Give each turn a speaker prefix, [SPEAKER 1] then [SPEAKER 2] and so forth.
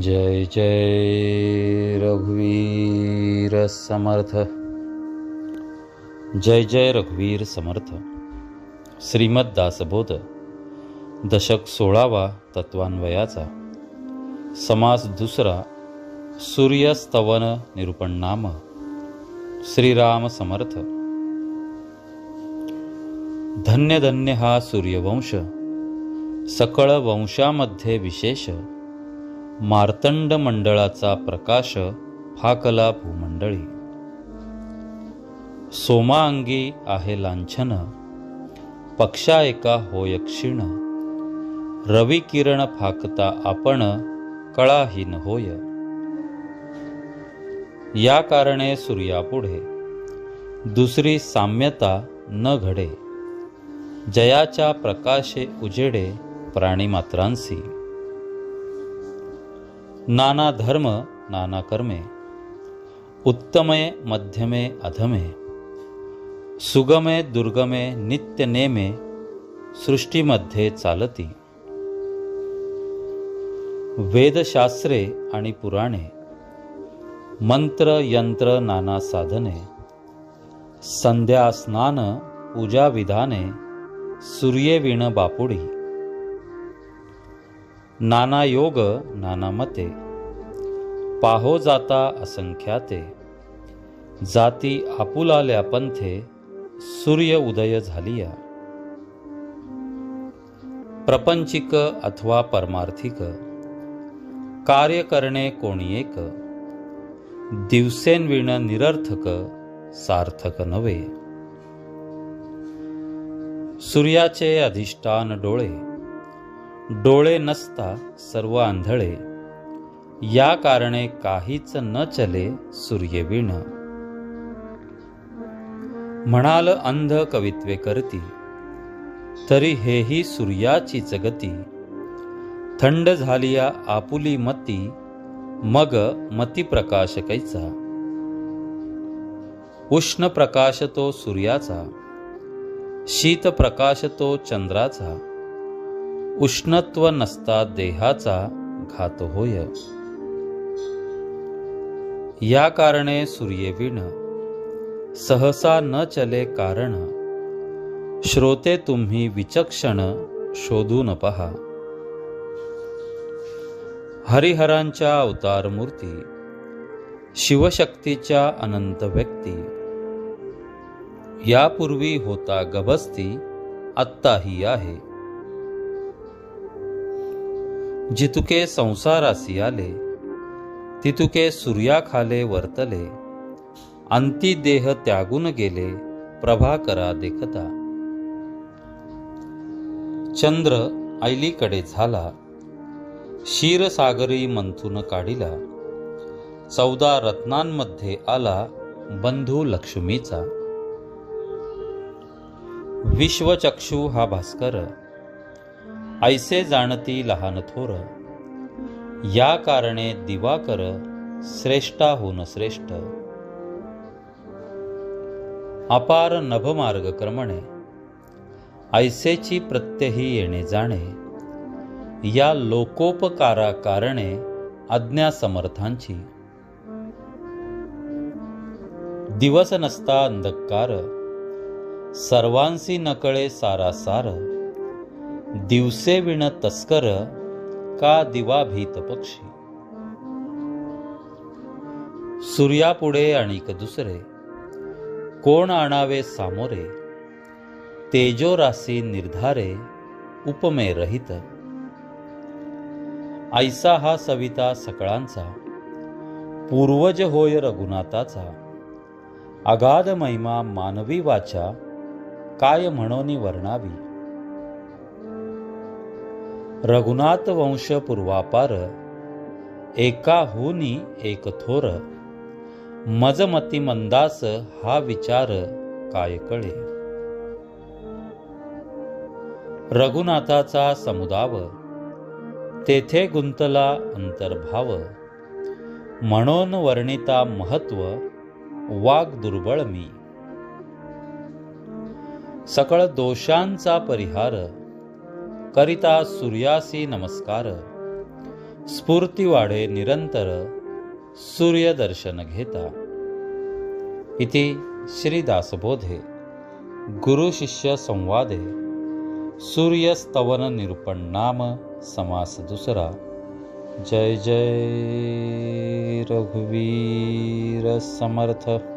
[SPEAKER 1] जय जय रघुवीर समर्थ। जय जय रघुवीर समर्थ। श्रीमद दासबोध दशक सोळावा तत्वान्वयाचा। समास दुसरा सूर्यस्तवन निरूपण नाम श्रीराम समर्थ। धन्य धन्य हा सूर्यवंश। सकळ वंशामध्ये विशेष। मार्तंड मंडळाचा प्रकाश फाकला भूमंडळी. सोमाअंगी आहे लांछन पक्षा एका होय क्षीण. रवी किरण फाकता आपण कळाहीन होय. या कारणे सूर्यापुढे दुसरी साम्यता न घडे. जयाच्या प्रकाशे उजेडे प्राणीमात्रांसी. नाना धर्म नाना कर्मे उत्तमे मध्यमे अधमे सुगमे दुर्गमे नित्य नेमे सृष्टीमध्ये चालती। वेदशास्त्रे आणि पुराणे मंत्र यंत्र नाना साधने संध्या स्नान पूजा विधाने सूर्ये विण बापुडी नाना योग नाना मते. पाहो जाता असंख्याते. जाती आपुलाल्या पंथे सूर्य उदय झालिया. प्रपंचिक अथवा परमार्थिक. कार्य करणे कोणी एक. दिवसेंविण निरर्थक सार्थक नव्हे. सूर्याचे अधिष्ठान डोळे. डोळे नसता सर्व आंधळे. या कारणे काहीच न चले सूर्यविण. म्हणाल अंध कवित्वे करती तरी हेही सूर्याचीच गती. थंड झालिया आपुली मती मग मती प्रकाश कैचा. उष्ण प्रकाश तो सूर्याचा शीत प्रकाश तो चंद्राचा. उष्णत्व नसता देहाचा घात होय. या कारणे सूर्यविण सहसा न चले कारण श्रोते तुम्ही विचक्षण शोधून पहा. हरिहरांच्या अवतार मूर्ती शिवशक्तीच्या अनंत व्यक्ती यापूर्वी होता गभस्ती आत्ताही आहे. जितुके संसारासी आले तितुके सूर्याखाले वर्तले अंती देह त्यागून गेले प्रभाकरा देखता। चंद्र ऐलीकडे झाला क्षीरसागरी मंथून काढिला चौदा रत्नांमध्ये आला बंधू लक्ष्मीचा। विश्वचक्षू हा भास्कर ऐसे जाणती लहान थोर. या कारणे दिवाकर श्रेष्ठाहून श्रेष्ठ. अपार नभमार्ग क्रमणे ऐसेची प्रत्ययही येणे जाणे. या लोकोपकारा कारणे आज्ञा समर्थांची. दिवस नसता अंधकार सर्वांसी नकळे सारासार. सार विण तस्कर का दिवा भीत पक्षी? सूर्यापुढे आणिक दुसरे कोण आणावे सामोरे? तेजो राशी निर्धारे उपमे रहित. ऐसा हा सविता सकळांचा पूर्वज होय रघुनाथाचा. अगाध महिमा मानवी वाचा काय म्हणोनी वर्णावी? रघुनाथ वंश पूर्वापार एकाहूनी एक थोर मजमती मंदास हा विचार काय कळे. रघुनाथाचा समुदाव तेथे गुंतला अंतर्भाव म्हणून वर्णिता महत्त्व वाग दुर्बळ मी. सकळ दोषांचा परिहार करिता सूर्यासी नमस्कार. स्फूर्ती वाढे निरंतर सूर्यदर्शन घेता. इति श्रीदासबोधे गुरुशिष्य संवादे. सूर्यस्तवन निरूपण नाम समास दुसरा. जय जय रघुवीर समर्थ.